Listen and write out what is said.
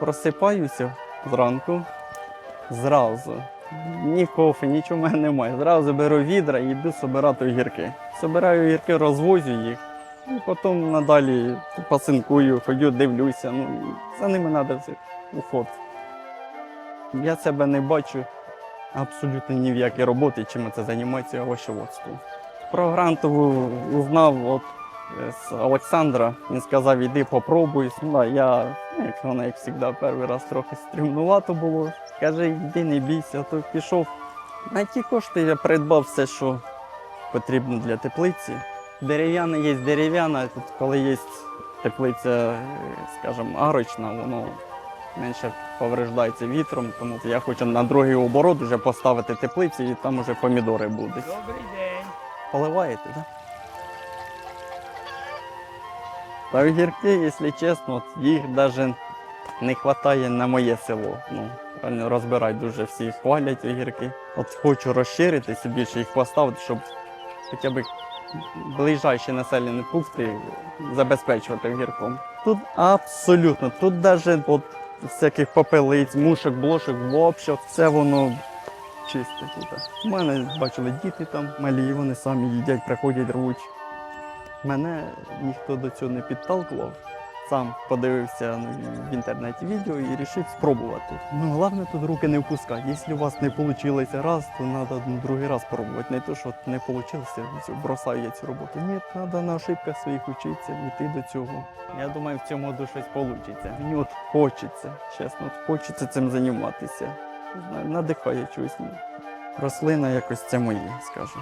Просипаюся зранку, зразу. Ні кофе, нічого в мене немає. Зразу беру відра і йду собирати огірки. Собираю огірки, розвозю їх. І потім надалі пасинкую, ходю, дивлюся. Ну, за ними треба уход. Я себе не бачу абсолютно ні в якій роботі, чим це займається овощеводством. Про грантову узнав от е, з Олександра. Він сказав, іди попробуй. Ну, да, я, як вона, як завжди, перший раз трохи стрімнувато було. Каже, йди, не бійся, то пішов. На ті кошти я придбав все, що потрібно для теплиці. Дерев'яна є дерев'яна, тут коли є теплиця, скажімо, арочна, воно менше повреждається вітром, тому я хочу на другий оборот вже поставити теплиці і там вже помідори будуть. Добрий день. Поливаєте, так? Да? Та огірки, якщо чесно, їх навіть не вистачає на моє село. Ну, розбирають дуже всі хвалять огірки. От хочу розширитися, більше їх поставити, щоб хоча б ближайші населені пункти забезпечувати огірком. Тут абсолютно, тут навіть от всяких попелиць, мушок, блошок, взагалі, все воно чисте тут. У мене бачили діти там малі, вони самі їдять, приходять, рвуть. Мене ніхто до цього не підталкував. Сам подивився ну, в інтернеті відео і вирішив спробувати. Ну, головне тут руки не впускати. Якщо у вас не вийшло раз, то треба другий раз пробувати. Не то, що не вийшло, бросаю я цю роботу. Ні, треба на ошибках своїх вчитися, йти до цього. Я думаю, в цьому году щось вийде. Мені от хочеться, чесно, от хочеться цим займатися. Надихає чогось. Рослина якось це моє, скажу.